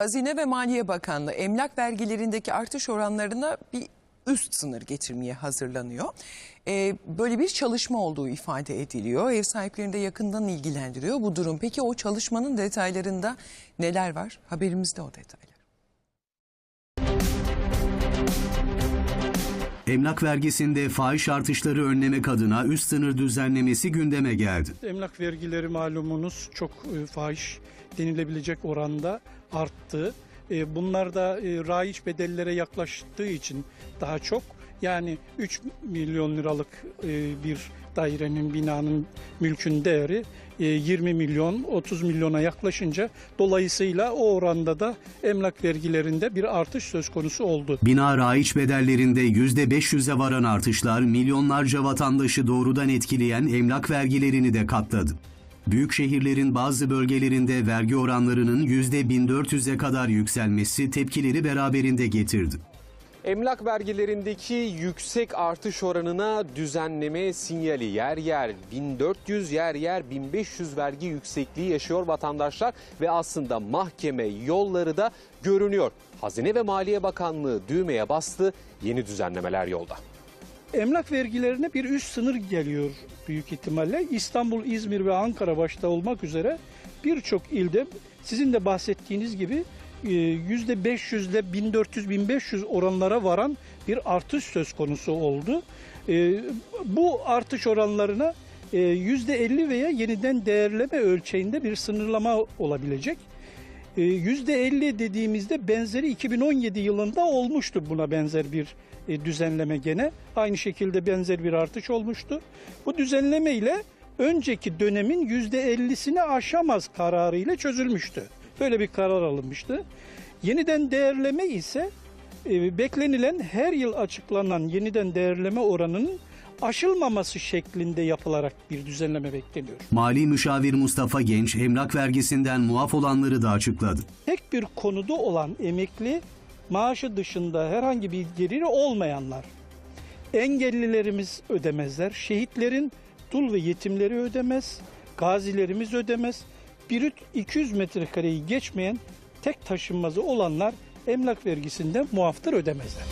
Hazine ve Maliye Bakanlığı emlak vergilerindeki artış oranlarına bir üst sınır getirmeye hazırlanıyor. Ee, böyle bir çalışma olduğu ifade ediliyor. Ev sahiplerini de yakından ilgilendiriyor bu durum. Peki o çalışmanın detaylarında neler var? Haberimizde o detaylar. Emlak vergisinde fahiş artışları önlemek adına üst sınır düzenlemesi gündeme geldi. Emlak vergileri malumunuz çok e, fahiş denilebilecek oranda arttı. E, Bunlar da e, raiç bedellere yaklaştığı için daha çok yani 3 milyon liralık bir dairenin binanın mülkün değeri 20 milyon 30 milyona yaklaşınca dolayısıyla o oranda da emlak vergilerinde bir artış söz konusu oldu. Bina raiç bedellerinde %500'e varan artışlar milyonlarca vatandaşı doğrudan etkileyen emlak vergilerini de katladı. Büyük şehirlerin bazı bölgelerinde vergi oranlarının %1400'e kadar yükselmesi tepkileri beraberinde getirdi. Emlak vergilerindeki yüksek artış oranına düzenleme sinyali yer yer 1400 yer yer 1500 vergi yüksekliği yaşıyor vatandaşlar ve aslında mahkeme yolları da görünüyor. Hazine ve Maliye Bakanlığı düğmeye bastı yeni düzenlemeler yolda. Emlak vergilerine bir üst sınır geliyor büyük ihtimalle. İstanbul, İzmir ve Ankara başta olmak üzere birçok ilde sizin de bahsettiğiniz gibi e, %500 ile 1400-1500 oranlara varan bir artış söz konusu oldu. E, Bu artış oranlarına e, %50 veya yeniden değerleme ölçeğinde bir sınırlama olabilecek. E, %50 dediğimizde benzeri 2017 yılında olmuştu buna benzer bir e, düzenleme gene. Aynı şekilde benzer bir artış olmuştu. Bu düzenleme ile önceki dönemin %50'sini aşamaz kararı ile çözülmüştü. Böyle bir karar alınmıştı. Yeniden değerleme ise e, beklenilen her yıl açıklanan yeniden değerleme oranının aşılmaması şeklinde yapılarak bir düzenleme bekleniyor. Mali müşavir Mustafa Genç emlak vergisinden muaf olanları da açıkladı. tek bir konuda olan emekli maaşı dışında herhangi bir geliri olmayanlar. Engellilerimiz ödemezler. Şehitlerin dul ve yetimleri ödemez. Gazilerimiz ödemez. Bir 200 metrekareyi geçmeyen tek taşınmazı olanlar emlak vergisinden muaftır ödemezler.